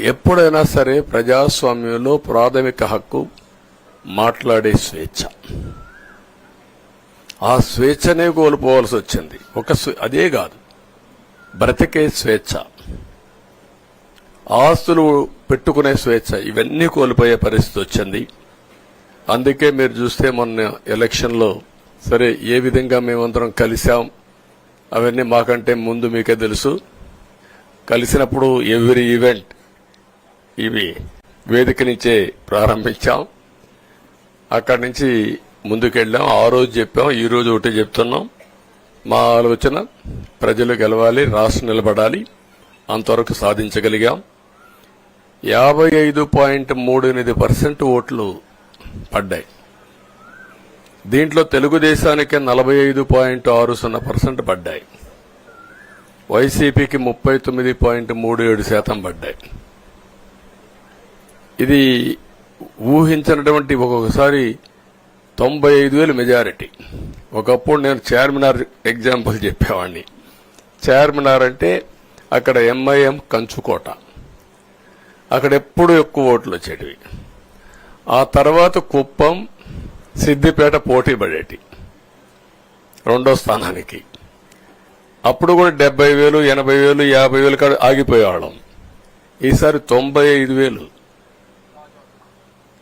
ఎప్పుడైనా సరే ప్రజాస్వామ్యంలో ప్రాథమిక హక్కు మాట్లాడే స్వేచ్ఛ. ఆ స్వేచ్ఛనే కోల్పోవలసి వచ్చింది. ఒక స్వే- అదే కాదు. బ్రతికే స్వేచ్ఛ. ఆస్తులు పెట్టుకునే స్వేచ్ఛ. ఇవన్నీ కోల్పోయే పరిస్థితి వచ్చింది. అందుకే మీరు చూస్తే మొన్న ఎలక్షన్లో సరే ఏ విధంగా మేమందరం కలిసాం అవన్నీ మాకంటే ముందు మీకే తెలుసు. కలిసినప్పుడు ఎవ్రీ ఈవెంట్ ఇవి వేదిక నుంచే ప్రారంభించాం. అక్కడి నుంచి ముందుకెళ్ళాం. ఆ రోజు చెప్పాం ఈ రోజు ఒకటి చెప్తున్నాం. మా ఆలోచన ప్రజలు గెలవాలి రాష్ట్రం నిలబడాలి అంతవరకు సాధించగలిగాం. యాభై ఐదు పాయింట్ మూడు ఎనిమిది పర్సెంట్ ఓట్లు పడ్డాయి. దీంట్లో తెలుగుదేశానికి నలభై ఐదు పాయింట్ ఆరు సున్నా పర్సెంట్ పడ్డాయి. వైసీపీకి ముప్పై తొమ్మిది పాయింట్ మూడు ఏడు శాతం పడ్డాయి. ఇది ఊహించినటువంటి ఒక్కొక్కసారి తొంభై ఐదు వేలు మెజారిటీ. ఒకప్పుడు నేను చార్మినార్ ఎగ్జాంపుల్ చెప్పేవాడిని చార్మినార్ అంటే అక్కడ ఎంఐఎం కంచుకోట. అక్కడ ఎప్పుడు ఎక్కువ ఓట్లు వచ్చేటివి. ఆ తర్వాత కుప్పం సిద్దిపేట పోటీ పడేటి. రెండో స్థానానికి. అప్పుడు కూడా డెబ్బై వేలు ఎనభై వేలు యాభై వేలు కాడ ఆగిపోయేవాళ్ళం. ఈసారి తొంభై ఐదు వేలు.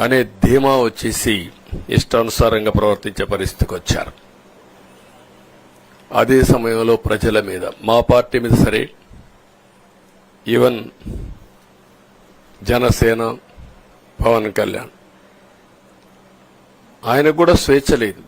అనే ధీమా వచ్చేసి ఇష్టానుసారంగా ప్రవర్తించే పరిస్థితికి వచ్చారు. అదే సమయంలో ప్రజల మీద మా పార్టీ మీద సరే ఈవెన్ జనసేన పవన్ కళ్యాణ్ ఆయనకు కూడా స్వేచ్ఛ లేదు.